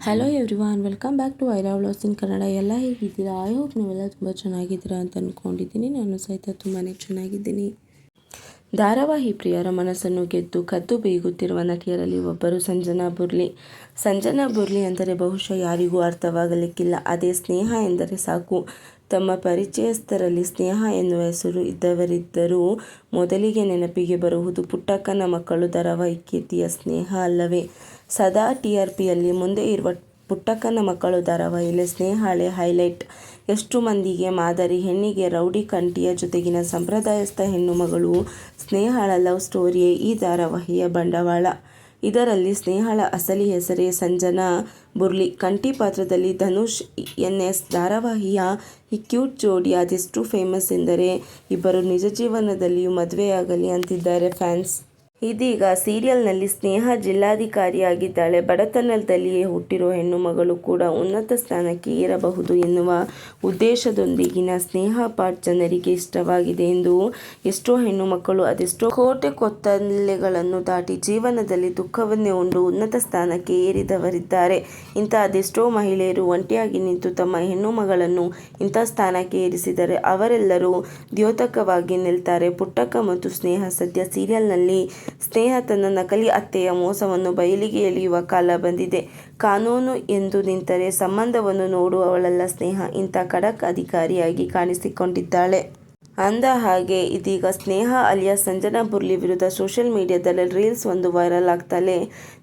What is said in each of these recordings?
Hello everyone welcome back to Aira vlogs in Kannada ಎಲ್ಲ ಹೇಗಿದ್ದೀರಾ? I hope ನೀವೆಲ್ಲ ತುಂಬ ಚೆನ್ನಾಗಿದ್ದೀರಾ ಅಂತ ಅಂದ್ಕೊಂಡಿದ್ದೀನಿ ನಾನು ಸಹಿತ ತುಂಬಾ ಚೆನ್ನಾಗಿದ್ದೀನಿ. ಧಾರಾವಾಹಿ ಪ್ರಿಯರ ಮನಸ್ಸನ್ನು ಗೆದ್ದು ಕದ್ದು ಬೀಗುತ್ತಿರುವ ನಟಿಯರಲ್ಲಿ ಒಬ್ಬರು ಸಂಜನಾ ಬುರ್ಲಿ. ಸಂಜನಾ ಬುರ್ಲಿ ಅಂದರೆ ಬಹುಶಃ ಯಾರಿಗೂ ಅರ್ಥವಾಗಲಿಕ್ಕಿಲ್ಲ. ಅದೇ ಸ್ನೇಹ ಎಂದರೆ ಸಾಕು. ತಮ್ಮ ಪರಿಚಯಸ್ಥರಲ್ಲಿ ಸ್ನೇಹ ಎನ್ನುವ ಹೆಸರು ಇದ್ದವರಿದ್ದರೂ ಮೊದಲಿಗೆ ನೆನಪಿಗೆ ಬರುವುದು ಪುಟ್ಟಕ್ಕನ ಮಕ್ಕಳು ಧಾರಾವಾಹಿ ಕೀರ್ತಿಯ ಸ್ನೇಹ ಅಲ್ಲವೇ? ಸದಾ ಟಿ ಆರ್ ಪಿಯಲ್ಲಿ ಮುಂದೆ ಇರುವ ಪುಟ್ಟಕ್ಕನ ಮಕ್ಕಳು ಧಾರಾವಾಹಿಯಲ್ಲಿ ಸ್ನೇಹಾಳೆ ಹೈಲೈಟ್. ಎಷ್ಟು ಮಂದಿಗೆ ಮಾದರಿ ಹೆಣ್ಣಿಗೆ ರೌಡಿ ಕಂಠಿಯ ಜೊತೆಗಿನ ಸಂಪ್ರದಾಯಸ್ಥ ಹೆಣ್ಣು ಮಗಳು ಸ್ನೇಹಾಳ ಲವ್ ಸ್ಟೋರಿಯೇ ಈ ಧಾರಾವಾಹಿಯ ಬಂಡವಾಳ. ಇದರಲ್ಲಿ ಸ್ನೇಹಾಳ ಅಸಲಿ ಹೆಸರೇ ಸಂಜನಾ ಬುರ್ಲಿ. ಕಂಠಿ ಪಾತ್ರದಲ್ಲಿ ಧನುಷ್ ಎನ್ ಎಸ್. ಧಾರಾವಾಹಿಯ ಈ ಕ್ಯೂಟ್ ಜೋಡಿ ಅದೆಷ್ಟು ಫೇಮಸ್ ಎಂದರೆ ಇಬ್ಬರು ನಿಜ ಜೀವನದಲ್ಲಿಯೂ ಮದುವೆಯಾಗಲಿ ಅಂತಿದ್ದಾರೆ ಫ್ಯಾನ್ಸ್. ಇದೀಗ ಸೀರಿಯಲ್ನಲ್ಲಿ ಸ್ನೇಹ ಜಿಲ್ಲಾಧಿಕಾರಿಯಾಗಿದ್ದಾಳೆ. ಬಡತನದಲ್ಲಿಯೇ ಹುಟ್ಟಿರೋ ಹೆಣ್ಣುಮಗಳು ಕೂಡ ಉನ್ನತ ಸ್ಥಾನಕ್ಕೆ ಏರಬಹುದು ಎನ್ನುವ ಉದ್ದೇಶದೊಂದಿಗಿನ ಸ್ನೇಹ ಪಾಟ್ ಜನರಿಗೆ ಇಷ್ಟವಾಗಿದೆ ಎಂದು ಎಷ್ಟೋ ಹೆಣ್ಣು ಮಕ್ಕಳು ಅದೆಷ್ಟೋ ಕೋಟೆ ಕೊತ್ತಲೆಗಳನ್ನು ದಾಟಿ ಜೀವನದಲ್ಲಿ ದುಃಖವನ್ನೇ ಉಂಡು ಉನ್ನತ ಸ್ಥಾನಕ್ಕೆ ಏರಿದವರಿದ್ದಾರೆ. ಇಂಥ ಅದೆಷ್ಟೋ ಮಹಿಳೆಯರು ಒಂಟಿಯಾಗಿ ನಿಂತು ತಮ್ಮ ಹೆಣ್ಣು ಮಗಳನ್ನು ಇಂಥ ಸ್ಥಾನಕ್ಕೆ ಏರಿಸಿದರೆ ಅವರೆಲ್ಲರೂ ದ್ಯೋತಕವಾಗಿ ನಿಲ್ತಾರೆ. ಪುಟ್ಟಕ್ಕ ಮತ್ತು ಸ್ನೇಹ ಸದ್ಯ ಸೀರಿಯಲ್ನಲ್ಲಿ ಸ್ನೇಹ ತನ್ನ ನಕಲಿ ಅತ್ತೆಯ ಮೋಸವನ್ನು ಬಯಲಿಗೆ ಎಳೆಯುವ ಕಾಲ ಬಂದಿದೆ. ಕಾನೂನು ಎಂದು ನಿಂತರೆ ಸಂಬಂಧವನ್ನು ನೋಡುವವಳಲ್ಲ ಸ್ನೇಹ. ಇಂಥ ಖಡಕ್ ಅಧಿಕಾರಿಯಾಗಿ ಕಾಣಿಸಿಕೊಂಡಿದ್ದಾಳೆ. ಅಂದ ಹಾಗೆ ಇದೀಗ ಸ್ನೇಹ ಅಲಿಯಾ ಸಂಜನಾ ಬುರ್ಲಿ ವಿರುದ್ಧ ಸೋಷಿಯಲ್ ಮೀಡಿಯಾದಲ್ಲಿ ರೀಲ್ಸ್ ಒಂದು ವೈರಲ್ ಆಗ್ತಲೇ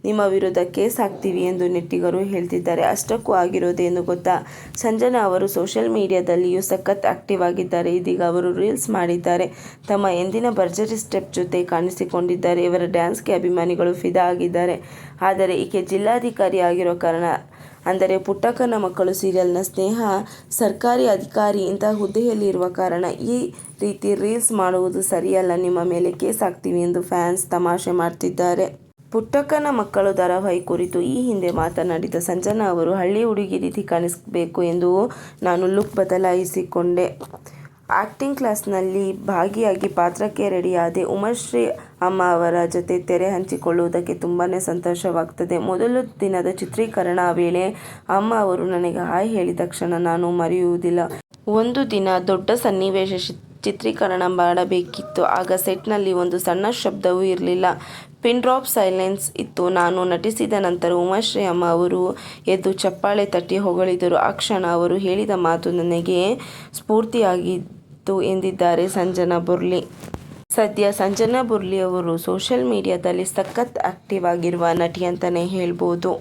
ನಿಮ್ಮ ವಿರುದ್ಧ ಕೇಸ್ ಹಾಕ್ತೀವಿ ಎಂದು ನೆಟ್ಟಿಗರು ಹೇಳ್ತಿದ್ದಾರೆ. ಅಷ್ಟಕ್ಕೂ ಆಗಿರೋದೇನು ಗೊತ್ತಾ? ಸಂಜನಾ ಅವರು ಸೋಷಿಯಲ್ ಮೀಡಿಯಾದಲ್ಲಿಯೂ ಸಖತ್ ಆಕ್ಟಿವ್ ಆಗಿದ್ದಾರೆ. ಇದೀಗ ಅವರು ರೀಲ್ಸ್ ಮಾಡಿದ್ದಾರೆ. ತಮ್ಮ ಎಂದಿನ ಭರ್ಜರಿ ಸ್ಟೆಪ್ ಜೊತೆ ಕಾಣಿಸಿಕೊಂಡಿದ್ದಾರೆ. ಇವರ ಡ್ಯಾನ್ಸ್ಗೆ ಅಭಿಮಾನಿಗಳು ಫಿದಾ ಆಗಿದ್ದಾರೆ. ಆದರೆ ಈಕೆ ಜಿಲ್ಲಾಧಿಕಾರಿ ಆಗಿರೋ ಕಾರಣ ಅಂದರೆ ಪುಟ್ಟಕ್ಕನ ಮಕ್ಕಳು ಸೀರಿಯಲ್ನ ಸ್ನೇಹ, ಸರ್ಕಾರಿ ಅಧಿಕಾರಿ ಇಂತಹ ಹುದ್ದೆಯಲ್ಲಿರುವ ಕಾರಣ ಈ ರೀತಿ ರೀಲ್ಸ್ ಮಾಡುವುದು ಸರಿಯಲ್ಲ ನಿಮ್ಮ ಮೇಲೆ ಕೇಸ್ ಹಾಕ್ತೀವಿ ಎಂದು ಫ್ಯಾನ್ಸ್ ತಮಾಷೆ ಮಾಡ್ತಿದ್ದಾರೆ. ಪುಟ್ಟಕ್ಕನ ಮಕ್ಕಳು ಧಾರಾವಾಹಿ ಕುರಿತು ಈ ಹಿಂದೆ ಮಾತನಾಡಿದ ಸಂಜನಾ ಅವರು, ಹಳ್ಳಿ ಹುಡುಗಿ ರೀತಿ ಕಾಣಿಸಬೇಕು ಎಂದು ನಾನು ಲುಕ್ ಬದಲಾಯಿಸಿಕೊಂಡೆ. ಆಕ್ಟಿಂಗ್ ಕ್ಲಾಸ್ನಲ್ಲಿ ಭಾಗಿಯಾಗಿ ಪಾತ್ರಕ್ಕೆ ರೆಡಿಯಾದೆ. ಉಮಾಶ್ರೀ ಅಮ್ಮ ಅವರ ಜೊತೆ ತೆರೆ ಹಂಚಿಕೊಳ್ಳುವುದಕ್ಕೆ ತುಂಬಾ ಸಂತೋಷವಾಗ್ತದೆ. ಮೊದಲ ದಿನದ ಚಿತ್ರೀಕರಣ ವೇಳೆ ಅಮ್ಮ ಅವರು ನನಗೆ ಹಾಯ್ ಹೇಳಿದ ಕ್ಷಣ ನಾನು ಮರೆಯುವುದಿಲ್ಲ. ಒಂದು ದಿನ ದೊಡ್ಡ ಸನ್ನಿವೇಶ ಚಿತ್ರೀಕರಣ ಮಾಡಬೇಕಿತ್ತು. ಆಗ ಸೆಟ್ನಲ್ಲಿ ಒಂದು ಸಣ್ಣ ಶಬ್ದವೂ ಇರಲಿಲ್ಲ ಪಿನ್ ಡ್ರಾಪ್ ಸೈಲೆನ್ಸ್ ಇತ್ತು. ನಾನು ನಟಿಸಿದ ನಂತರ ಉಮಾಶ್ರೀ ಅಮ್ಮ ಅವರು ಎದ್ದು ಚಪ್ಪಾಳೆ ತಟ್ಟಿ ಹೊಗಳಿದರು. ಆ ಕ್ಷಣ ಅವರು ಹೇಳಿದ ಮಾತು ನನಗೆ ಸ್ಫೂರ್ತಿಯಾಗಿತ್ತು ಎಂದಿದ್ದಾರೆ ಸಂಜನಾ ಬುರ್ಲಿ. ಸದ್ಯ ಸಂಜನಾ ಬುರ್ಲಿ ಅವರು ಸೋಷಿಯಲ್ ಮೀಡಿಯಾದಲ್ಲಿ ಸಖತ್ ಆಕ್ಟಿವ್ ಆಗಿರುವ ನಟಿ ಅಂತಲೇ ಹೇಳ್ಬೋದು.